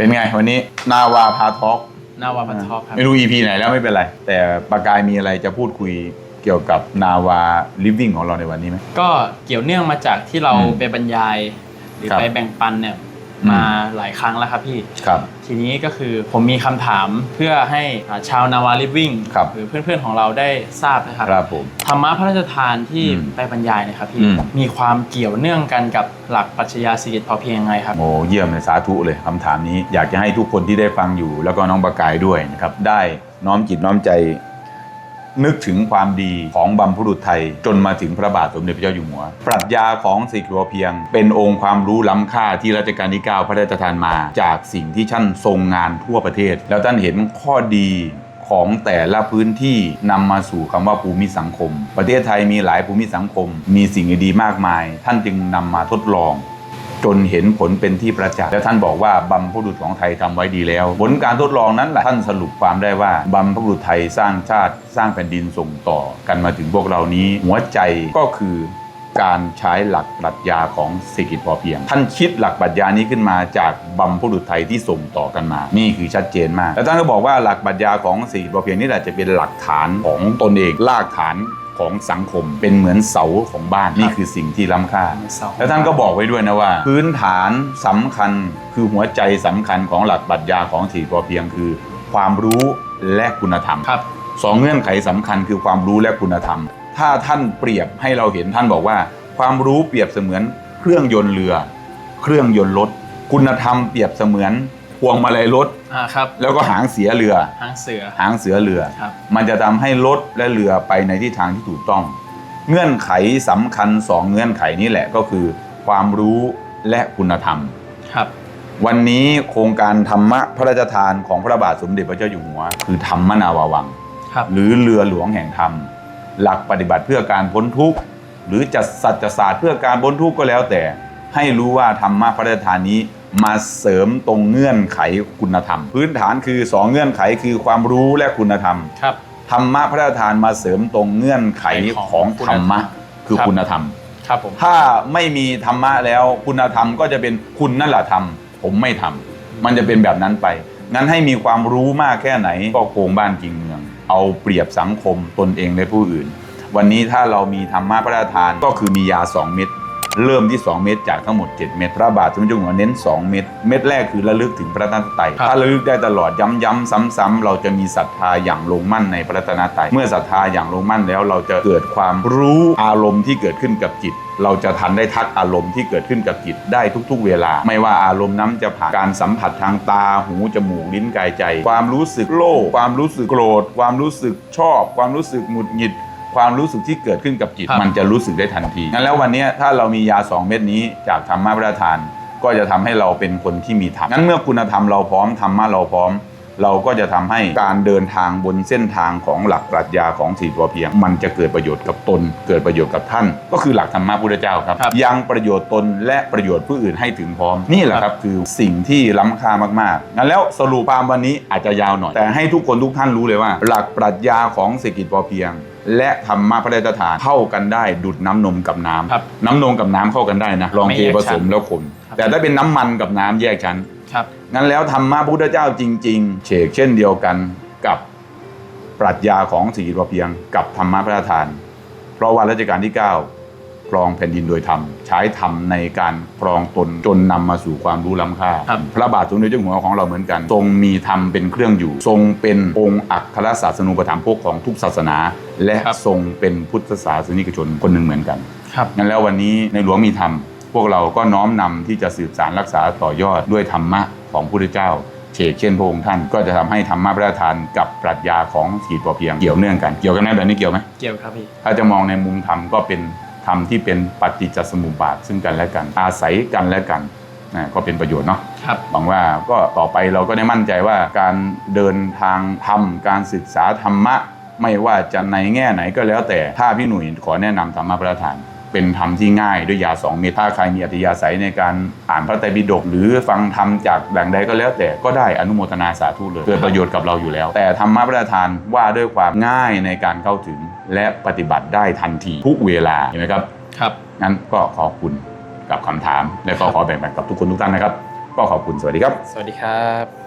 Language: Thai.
เป็นไงวันนี้นาวาพาทอล์กนาวาพันทอครับ ไม่รู้ EP ไหนแล้วไม่เป็นไร แต่ปากายมีอะไรจะพูดคุยเกี่ยวกับนาวาลิฟวิ่งของเราในวันนี้ไหม ก็เกี่ยวเนื่องมาจากที่เราอืมไปบรรยาย หรือครับ ไปแบ่งปันเนี่ยอื มมาหลายครั้งแล้วครับพี่ครับทีนี้ก็คือผมมีคำถามเพื่อให้อ่าชาวนาวาลิฟวิ่งครับหรือเพื่อนๆของเราได้ทราบนะครับครับผมธรรมะพระราชทานที่อืมไปบรรยายเนะครับอืพี่มมีความเกี่ยวเนื่องกันกับหลักปรัชญาเศรษฐกิจพอเพียงยังไงครับโอ้เยี่ยมเลยสาธุเลยคำถามนี้ อยากจะให้ทุกคนที่ได้ฟังอยู่ แล้วก็น้องปากายด้วยนะครับได้น้อมจิตน้อมใจ นึกถึงความดีของบัมพุรุษไทย จนมาถึงพระบาทสมเด็จพระเจ้าอยู่หัว ปรัชญาของสิกรัวเพียง เป็นองค์ความรู้ล้ำค่าที่รัชกาลที่ 9 พระราชทานมา จากสิ่งที่ท่านทรงงานทั่วประเทศ แล้วท่านเห็นข้อดีของแต่ละพื้นที่นำมาสู่คำว่าภูมิสังคม ประเทศไทยมีหลายภูมิสังคม มีสิ่งดีมากมาย ท่านจึงนำมาทดลอง จนเห็นผลเป็นที่ประจักษ์และท่านบอกว่าบัมพบุรุษของไทยทำไว้ดีแล้ว ผลการทดลองนั้นแหละท่านสรุปความได้ว่าบัมพบุรุษไทยสร้างชาติสร้างแผ่นดินส่งต่อกันมาถึงพวกเรานี้ หัวใจก็คือการใช้หลักปรัชญาของเศรษฐกิจพอเพียง ท่านคิดหลักปรัชญานี้ขึ้นมาจากบัมพบุรุษไทยที่ส่งต่อกันมา นี่คือชัดเจนมาก แล้วท่านก็บอกว่าหลักปรัชญาของเศรษฐกิจพอเพียงนี่แหละจะเป็นหลักฐานของตนเองรากฐานของสังคม เป็นเหมือนเสาของบ้านนี่คือสิ่งที่ล้ำค่า แล้วท่านก็บอกไว้ด้วยนะว่า พื้นฐานสำคัญคือหัวใจสำคัญของหลักปรัชญาของถีพอเพียงคือ ความรู้และคุณธรรมครับสองเงื่อนไขสำคัญคือความรู้และคุณธรรม ถ้าท่านเปรียบให้เราเห็นท่านบอกว่า ความรู้เปรียบเสมือนเครื่องยนต์เรือ เครื่องยนต์รถคุณธรรมเปรียบเสมือน พวงมาลัยรถ อ่าครับแล้วก็หางเสียเรือ หางเสือ หางเสือเรือ ครับ มันจะทำให้รถและเรือไปในทิศทางที่ถูกต้อง เงื่อนไขสำคัญสองเงื่อนไขนี้แหละก็คือ ความรู้และคุณธรรม ครับ วันนี้โครงการธรรมะพระราชทานของพระบาทสมเด็จพระเจ้าอยู่หัว คือธรรมนาวาวัง ครับ หรือเรือหลวงแห่งธรรม หลักปฏิบัติเพื่อการพ้นทุกข์ หรือจัดสัจศาสตร์เพื่อการพ้นทุกข์ก็แล้วแต่ ให้รู้ว่าธรรมะพระราชทานนี้มาเสริมตรงเงื่อนไขคุณธรรม พื้นฐานคือสองเงื่อนไขคือความรู้และคุณธรรมครับธรรมะพระราชทานมาเสริมตรงเงื่อนไขของธรรมะคือครับคุณธรรมครับผมถ้าไม่มีธรรมะแล้วคุณธรรมก็จะเป็นคุณนั่นแหละทำผมไม่ทำมันจะเป็นแบบนั้นไป งั้นให้มีความรู้มากแค่ไหนก็โกงบ้านจริงเมือง เอาเปรียบสังคมตนเองและผู้อื่น วันนี้ถ้าเรามีธรรมะพระราชทานก็คือมียา2เม็ด เริ่มที่ 2 เม็ดจากทั้งหมด 7 เม็ดพระบาทสมเด็จอยู่หัวเน้น 2 เม็ดเม็ดแรกคือระลึกถึงพระรัตนตรัยครับถ้าระลึกได้ตลอดย้ำๆซ้ำๆเราจะมีศรัทธาอย่างลงมั่นในพระรัตนตรัยเมื่อศรัทธาอย่างลงมั่นแล้วเราจะเกิดความรู้อารมณ์ที่เกิดขึ้นกับจิต เราจะทันได้ทักอารมณ์ที่เกิดขึ้นกับจิตได้ทุก ๆ เวลา ไม่ว่าอารมณ์นั้นจะผ่านการสัมผัสทางตาหูจมูกลิ้นกายใจ ความรู้สึกโลภความรู้สึกโกรธ ความรู้สึกชอบ ความรู้สึกหงุดหงิด ความรู้สึกที่เกิดขึ้นกับจิต ครับ มันจะรู้สึกได้ทันทีงั้นแล้ววันนี้ถ้าเรามียาสองเม็ดนี้จากธรรมะพระราชทาน ก็จะทำให้เราเป็นคนที่มีธรรมงั้นเมื่อคุณธรรมเราพร้อมธรรมะเราพร้อม เราก็จะทำให้การเดินทางบนเส้นทางของหลักปรัชญาของสี่ตัวเพียง มันจะเกิดประโยชน์กับตน เกิดประโยชน์กับท่าน ก็คือหลักธรรมะพุทธเจ้าครับ ครับ ยังประโยชน์ตนและประโยชน์ผู้อื่นให้ถึงพร้อมนี่แหละครับคือสิ่งที่ล้ำค่ามากๆงั้นแล้วสรุปความวันนี้อาจจะยาวหน่อย แต่ให้ทุกคนทุกท่านรู้เลยว่า หลักปรัชญาของเศรษฐกิจพอเพียง และธรรมะพระราชทานเข้ากันได้ดุดน้ำนมกับน้ำครับน้ำนมกับน้ำเข้ากันได้นะลองไม่เทแยกผชั้สนมแล้วคนครับ แต่ถ้าเป็นน้ำมันกับน้ำแยกชั้น ครับ งั้นแล้วธรรมะพระพุทธเจ้าจริง ๆ เฉกเช่นเดียวกันกับปรัชญาของสีพอเพียง กับธรรมะพระราชทาน เพราะว่ารัชกาลที่ 9 ครองแผ่นดินโดยธรรม ใช้ธรรมในการครองตนจนนำมาสู่ความรู้ล้ำค่าครับพระบาทสมเด็จเจ้าอยู่หัวของเราเหมือนกัน ทรงมีธรรมเป็นเครื่องอยู่ ทรงเป็นองค์อัครศาสนูปถัมภกของทุกศาสนา และครับทรงเป็นพุทธศาสนิกชนคนหนึ่งเหมือนกันครับงั้นแล้ววันนี้ในหลวงมีธรรม พวกเราก็น้อมนำที่จะสืบสารรักษาต่อยอดด้วยธรรมะของพระพุทธเจ้าเชกเช่นพระองค์ท่านก็จะทำให้ธรรมะพระราชทานกับปรัชญาของสีพอเพียงเกี่ยวเนื่องกัน เกี่ยวกันไหมแบบนี้เกี่ยวไหมเกี่ยวครับพี่ถ้าจะมองในมุมธรรมก็เป็น ธรรมที่เป็นปฏิจจสมุปบาทซึ่งกันและกัน อาศัยกันและกันนะก็เป็นประโยชน์เนาะครับหวังว่าก็ต่อไปเราก็ได้มั่นใจว่าการเดินทางธรรม การศึกษาธรรมะ ไม่ว่าจะในแง่ไหนก็แล้วแต่ถ้าพี่หนุ่ยขอแนะนำธรรมะประทาน เป็นธรรมที่ง่ายด้วยยาสองเม็ดถ้าใครมีอัธยาศัยในการอ่านพระไตรปิฎกหรือฟังธรรมจากแหล่งใดก็แล้วแต่ก็ได้อนุโมทนาสาธุเลยเกิดประโยชน์กับเราอยู่แล้ว แต่ธรรมะประทานว่าด้วยความง่ายในการเข้าถึง และปฏิบัติได้ทันทีทุกเวลาเห็นไหมครับครับงั้นก็ขอบคุณกับคำถาม และก็ขอแบ่งปันกับทุกคนทุกท่านนะครับ ก็ก็ขอบคุณสวัสดีครับ สวัสดีครับ